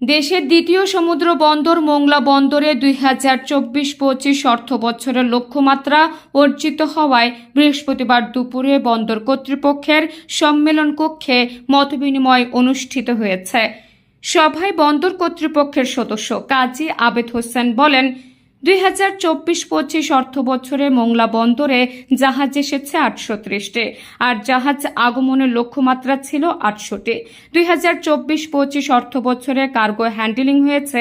দেশের দ্বিতীয় সমুদ্র বন্দর মোংলা বন্দরে দুই হাজার চব্বিশ পঁচিশ অর্থ বছরের লক্ষ্যমাত্রা অর্জিত হওয়ায় বৃহস্পতিবার দুপুরে বন্দর কর্তৃপক্ষের সম্মেলন কক্ষে মতবিনিময় অনুষ্ঠিত হয়েছে। সভায় বন্দর কর্তৃপক্ষের সদস্য কাজী আবেদ হোসেন বলেন দুই হাজার চব্বিশ পঁচিশ অর্থ বছরে মোংলা বন্দরে জাহাজ এসেছে আটশো ত্রিশটি, আর জাহাজ আগমনের লক্ষ্যমাত্রা ছিল আটশোটি। দুই হাজার চব্বিশ পঁচিশ অর্থ বছরে কার্গো হ্যান্ডেলিং হয়েছে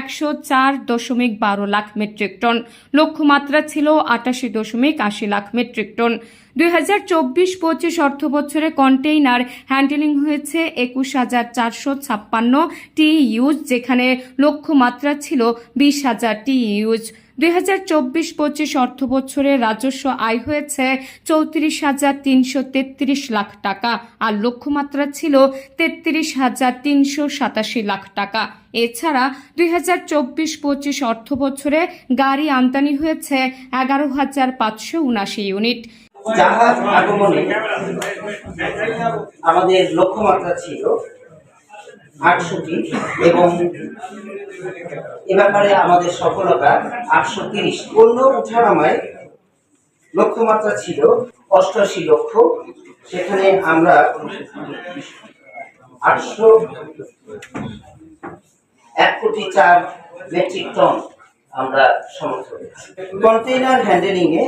একশো চার দশমিক বারো লাখ মেট্রিক টন, লক্ষ্যমাত্রা ছিল আটাশি দশমিক আশি লাখ মেট্রিক টন। দুই হাজার চব্বিশ পঁচিশ অর্থ বছরে কন্টেইনার হ্যান্ডেলিং হয়েছে একুশ হাজার চারশো ছাপ্পান্ন টি ইউজ যেখানে লক্ষ্যমাত্রা ছিল বিশ হাজার টি ইউজ দুই হাজার চব্বিশ পঁচিশ অর্থ বছরে রাজস্ব আয় হয়েছে চৌত্রিশ হাজার তিনশো তেত্রিশ লাখ টাকা, আর লক্ষ্যমাত্রা ছিল তেত্রিশ হাজার তিনশো সাতাশি লাখ টাকা। এছাড়া দুই হাজার চব্বিশ পঁচিশ অর্থ বছরে গাড়ি আমদানি হয়েছে এগারো হাজার পাঁচশো উনাশি ইউনিট। জাহাজ আগমনে আমাদের লক্ষ্যমাত্রা ছিল আটষট্টি এবং এ ব্যাপারে আমাদের সফলতা আটশো তিরিশ। পণ্য উঠানামায় লক্ষ্যমাত্রা ছিল অষ্টআশি লক্ষ। সেখানে আমরা আটশো এক কোটি চার মেট্রিক টন আমরা সমর্থ হয়েছি কন্টেইনার হ্যান্ডেলিং এ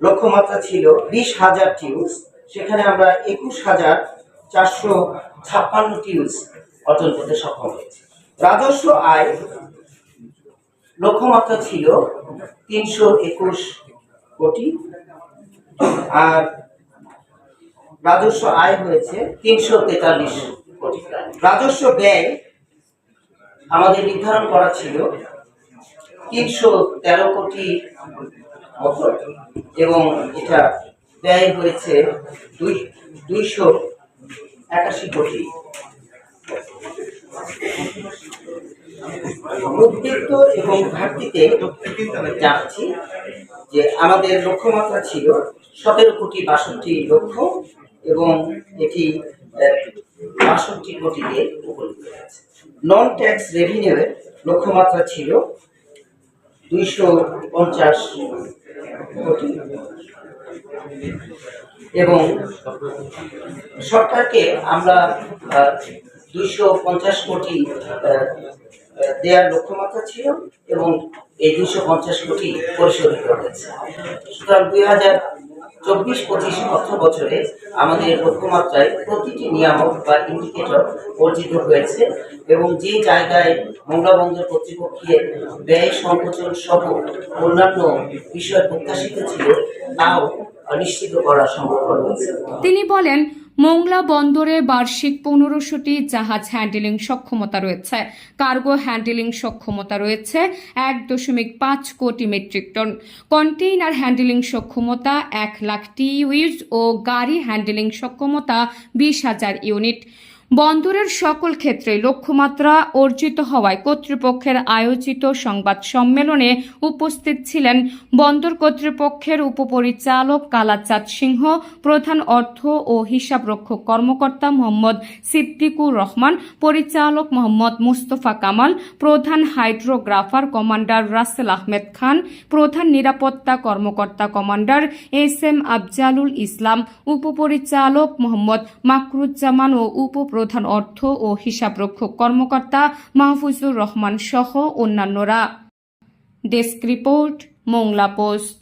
লক্ষ্যমাত্রা ছিল বিশ হাজার টিউস সেখানে আমরা একুশ হাজার চারশো ছাপ্পান্ন টিউস অর্জন করতে সক্ষম হয়েছি। রাজস্ব আয় লক্ষ্যমাত্রা ছিল তিনশো একুশ কোটি। আর রাজস্ব আয় হয়েছে তিনশো তেতাল্লিশ কোটি। রাজস্ব ব্যয় আমাদের নির্ধারণ করা ছিল তিনশো তেরো কোটি মতো এবং এটা ব্যয় হয়েছে দুই, দুইশো একাশি কোটি। উদ্বৃত্ত এবং ঘাটতিতে যাচ্ছি যে আমাদের লক্ষ্যমাত্রা ছিল সতেরো কোটি বাষট্টি লক্ষ এবং এটি বাষট্টি কোটিতে হয়েছে। নন ট্যাক্স রেভিনিউয়ের লক্ষ্যমাত্রা ছিল দুইশো পঞ্চাশ এবং সরকারকে আমরা দুইশো পঞ্চাশ কোটি দেওয়ার লক্ষ্যমাত্রা ছিল এবং এই দুইশো পঞ্চাশ কোটি পরিশোধ করা হয়েছে। সুতরাং দুই হাজার চব্বিশ পঁচিশ অর্থ বছরে আমাদের লক্ষ্যমাত্রায় প্রতিটি নিয়ামক বা ইন্ডিকেটর অর্জিত হয়েছে এবং যে জায়গায় মংলা বন্দর কর্তৃপক্ষের ব্যয় সংকোচন সহ অন্যান্য বিষয় প্রত্যাশিত ছিল, তাও নিশ্চিত করা সম্ভব তিনি বলেন মোংলা বন্দরে বার্ষিক পনেরোশোটি জাহাজ হ্যান্ডেলিং সক্ষমতা রয়েছে। কার্গো হ্যান্ডেলিং সক্ষমতা রয়েছে এক দশমিক পাঁচ কোটি মেট্রিক টন। কন্টেইনার হ্যান্ডেলিং সক্ষমতা এক লাখ টি ও গাড়ি হ্যান্ডেলিং সক্ষমতা বিশ হাজার ইউনিট। বন্দরের সকল ক্ষেত্রে লক্ষ্যমাত্রা অর্জিত হওয়ায় কর্তৃপক্ষের আয়োজিত সংবাদ সম্মেলনে উপস্থিত ছিলেন বন্দর কর্তৃপক্ষের উপপরিচালক কালাচাঁদ সিংহ, প্রধান অর্থ ও হিসাবরক্ষক কর্মকর্তা মোহাম্মদ সিদ্দিকুর রহমান, পরিচালক মোহাম্মদ মুস্তফা কামাল, প্রধান হাইড্রোগ্রাফার কমান্ডার রাসেল আহমেদ খান, প্রধান নিরাপত্তা কর্মকর্তা commander S M Afzalul Islam, উপপরিচালক মোহাম্মদ মাকরুজ্জামান ও উপপ্রধান অর্থ ও হিসাবরক্ষক কর্মকর্তা মাহফুজুর রহমান সহ অন্যান্যরা। Desk report Mongla post.